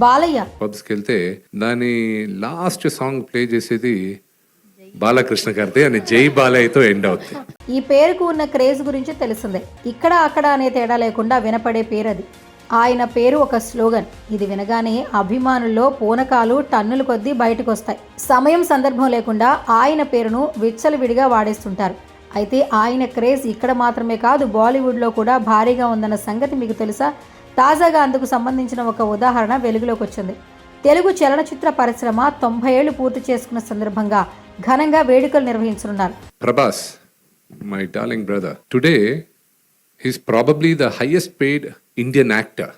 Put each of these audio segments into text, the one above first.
బాలయ్య. పబ్స్కి వెళ్తే దాని last song play చేసేది బాలకృష్ణ గారిది అని జై బాలయ్యతో ఎండ్ అవుతుంది ఈ పేరుకు ఉన్న క్రేజ్ గురించి తెలిసిందే. ఇక్కడ అక్కడ అనే తేడా లేకుండా వినపడే పేరు అది ఆయన పేరు ఒక స్లోగన్. ఇది వినగానే అభిమానుల్లో పూనకాలు టన్నుల కొద్దీ బయటకు వస్తాయి సమయం సందర్భం లేకుండా ఆయన పేరును విచ్చలవిడిగా వాడేస్తుంటారు. అయితే ఆయన క్రేజ్ ఇక్కడ మాత్రమే కాదు బాలీవుడ్లో కూడా భారీగా ఉందన్న సంగతి మీకు తెలుసా? తాజాగా అందుకు సంబంధించిన ఒక ఉదాహరణ వెలుగులోకి వచ్చింది. తెలుగు చలనచిత్ర పరిశ్రమ తొంభై ఏళ్ళు పూర్తి చేసుకున్న సందర్భంగా ఘనంగా వేడుకలు నిర్వహించనున్నారు. Prabhas my darling brother today he's probably the highest paid Indian actor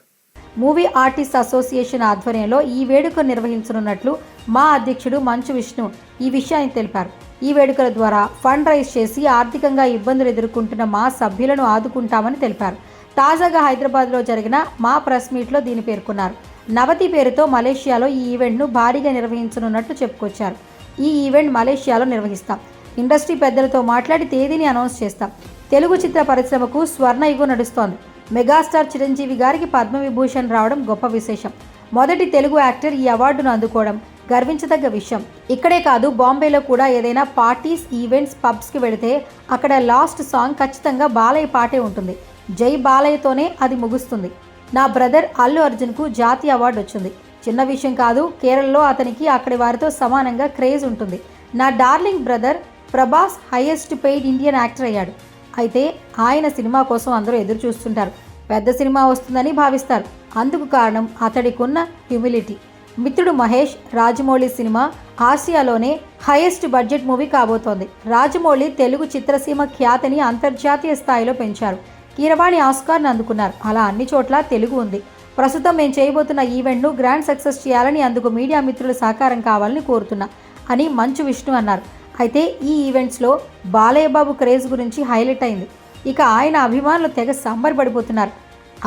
movie artist association ఆధ్వర్యంలో ఈ వేడుక నిర్వహించనున్నట్లు మా అధ్యక్షుడు మంచు విష్ణు ఈ విషయాన్ని తెలిపారు. ఈ వేడుకల ద్వారా ఫండ్ రైజ్ చేసి ఆర్థికంగా ఇబ్బందులు ఎదుర్కొంటున్న మా సభ్యులను ఆదుకుంటామని తెలిపారు. తాజాగా హైదరాబాద్లో జరిగిన మా ప్రెస్ మీట్లో దీన్ని పేర్కొన్నారు. నవతి పేరుతో మలేషియాలో ఈ ఈవెంట్ను భారీగా నిర్వహించనున్నట్లు చెప్పుకొచ్చారు. ఈ ఈవెంట్ మలేషియాలో నిర్వహిస్తాం. ఇండస్ట్రీ పెద్దలతో మాట్లాడి తేదీని అనౌన్స్ చేస్తాం. తెలుగు చిత్ర పరిశ్రమకు స్వర్ణ యుగం నడుస్తోంది. మెగాస్టార్ చిరంజీవి గారికి పద్మవిభూషణ్ రావడం గొప్ప విశేషం. మొదటి తెలుగు యాక్టర్ ఈ అవార్డును అందుకోవడం గర్వించదగ్గ విషయం. ఇక్కడే కాదు బాంబేలో కూడా ఏదైనా పార్టీస్ ఈవెంట్స్ పబ్స్కి వెళితే అక్కడ లాస్ట్ సాంగ్ ఖచ్చితంగా బాలయ్య పాటే ఉంటుంది. జై బాలయ్యతోనే అది ముగుస్తుంది. నా బ్రదర్ అల్లు అర్జున్కు జాతీయ అవార్డు వచ్చింది. చిన్న విషయం కాదు కేరళలో అతనికి అక్కడి వారితో సమానంగా క్రేజ్ ఉంటుంది. నా darling brother Prabhas highest paid Indian actor అయ్యాడు. అయితే ఆయన సినిమా కోసం అందరూ ఎదురు చూస్తుంటారు. పెద్ద సినిమా వస్తుందని భావిస్తారు. అందుకు కారణం అతడికున్న హ్యూమిలిటీ. మిత్రుడు మహేష్ రాజమౌళి సినిమా ఆసియాలోనే హైయెస్ట్ బడ్జెట్ మూవీ కాబోతోంది. రాజమౌళి తెలుగు చిత్రసీమ ఖ్యాతిని అంతర్జాతీయ స్థాయిలో పెంచారు. కీరవాణి ఆస్కార్ను అందుకున్నారు. అలా అన్ని చోట్ల తెలుగు ఉంది. ప్రస్తుతం మేము చేయబోతున్న ఈవెంట్ను గ్రాండ్ సక్సెస్ చేయాలని అందుకు మీడియా మిత్రుల సహకారం కావాలని కోరుతున్నా అని మంచు విష్ణు అన్నారు. అయితే ఈ ఈవెంట్స్లో బాలయ్యబాబు క్రేజ్ గురించి హైలైట్ అయింది. ఇక ఆయన అభిమానులు తెగ సంబరపడిపోతున్నారు.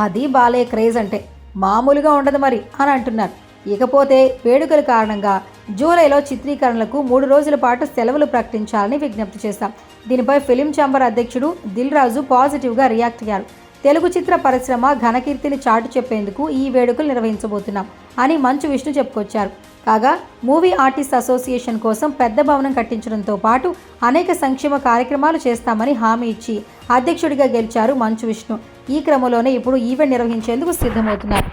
అది బాలయ్య క్రేజ్ అంటే మామూలుగా ఉండదు మరి అని అంటున్నారు. ఇకపోతే వేడుకల కారణంగా జూలైలో చిత్రీకరణలకు మూడు రోజుల పాటు సెలవులు ప్రకటించాలని విజ్ఞప్తి చేశాం. దీనిపై ఫిలిం ఛాంబర్ అధ్యక్షుడు దిల్ రాజు పాజిటివ్గా రియాక్ట్ అయ్యారు. తెలుగు చిత్ర పరిశ్రమ ఘనకీర్తిని చాటు చెప్పేందుకు ఈ వేడుకలు నిర్వహించబోతున్నాం అని మంచు విష్ణు చెప్పుకొచ్చారు. కాగా మూవీ ఆర్టిస్ట్ అసోసియేషన్ కోసం పెద్ద భవనం కట్టించడంతో పాటు అనేక సంక్షేమ కార్యక్రమాలు చేస్తామని హామీ ఇచ్చి అధ్యక్షుడిగా గెలిచారు మంచు విష్ణు. ఈ క్రమంలోనే ఇప్పుడు ఈవెంట్ నిర్వహించేందుకు సిద్ధమవుతున్నారు.